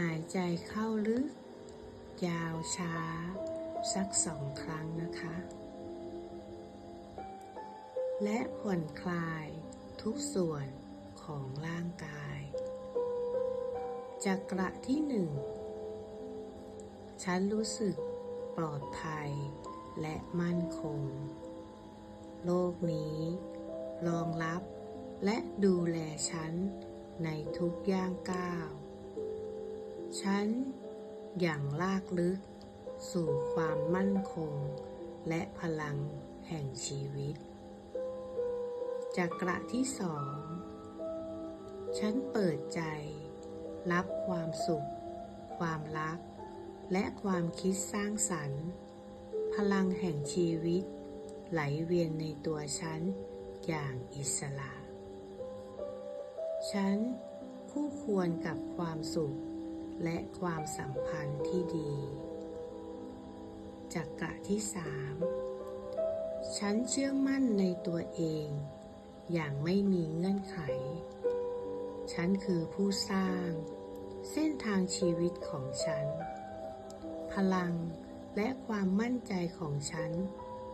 หายใจเข้าลึก ยาวช้า สักสองครั้งนะคะ และผ่อนคลายทุกส่วนของร่างกาย จักระที่หนึ่ง ฉันรู้สึกปลอดภัยและมั่นคง โลกนี้รองรับและดูแลฉันในทุกย่างก้าว ฉันอย่างลากลึก สู่ความมั่นคง และพลังแห่งชีวิต จักระที่สอง ฉันเปิดใจ รับความสุข ความรัก และความคิดสร้างสรรค์ พลังแห่งชีวิต ไหลเวียนในตัวฉันอย่างอิสระ ฉันคู่ควรกับความสุข และความสัมพันธ์ที่ดีจักระที่สามฉันเชื่อมั่นในตัวเอง อย่างไม่มีเงื่อนไข ฉันคือผู้สร้าง เส้นทางชีวิตของฉัน พลังและความมั่นใจของฉัน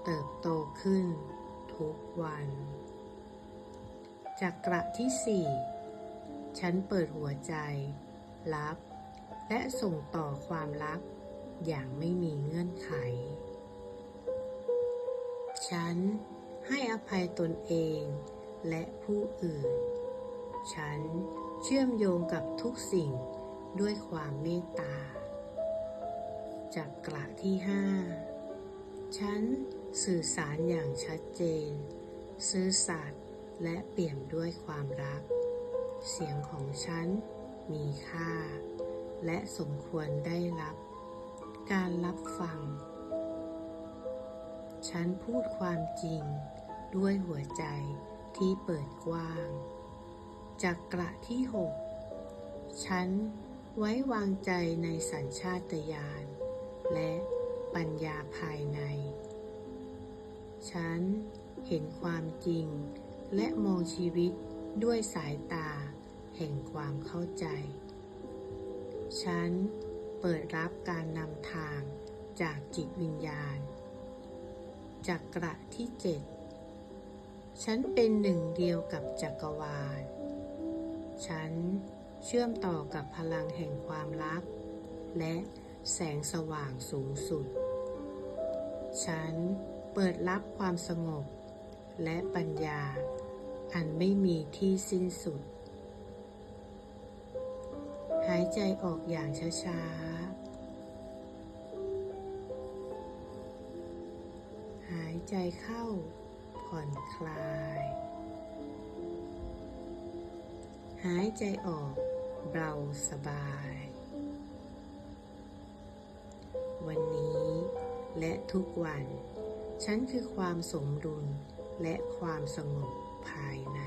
เติบโตขึ้น ทุกวันจักระที่สี่ฉันเปิดหัวใจ รับ และส่งต่อความรักอย่างไม่มีเงื่อนไข ฉันให้อภัยตนเองและผู้อื่น ฉันเชื่อมโยงกับทุกสิ่งด้วยความเมตตาจักระที่ห้าฉันสื่อสารอย่างชัดเจน ซื่อสัตย์และเปี่ยมด้วยความรัก เสียงของฉันมีค่า และสมควรได้รับ การรับฟัง ฉันพูดความจริงด้วยหัวใจที่เปิดกว้างจักระที่หกฉันไว้วางใจในสัญชาตญาณและปัญญาภายใน ฉันเห็นความจริงและมองชีวิตด้วยสายตาแห่งความเข้าใจ ฉันเปิดรับการนำทางจากจิตวิญญาณ จักระที่เจ็ดฉันเป็นหนึ่งเดียวกับจักรวาล ฉันเชื่อมต่อกับพลังแห่งความรัก และแสงสว่างสูงสุด ฉันเปิดรับความสงบและปัญญา อันไม่มีที่สิ้นสุดายใจออกอย่างช้าๆ หายใจเข้าผ่อนคลาย หายใจออกเบาสบาย วันนี้และทุกวัน ฉันคือความสมดุลและความสงบภายใน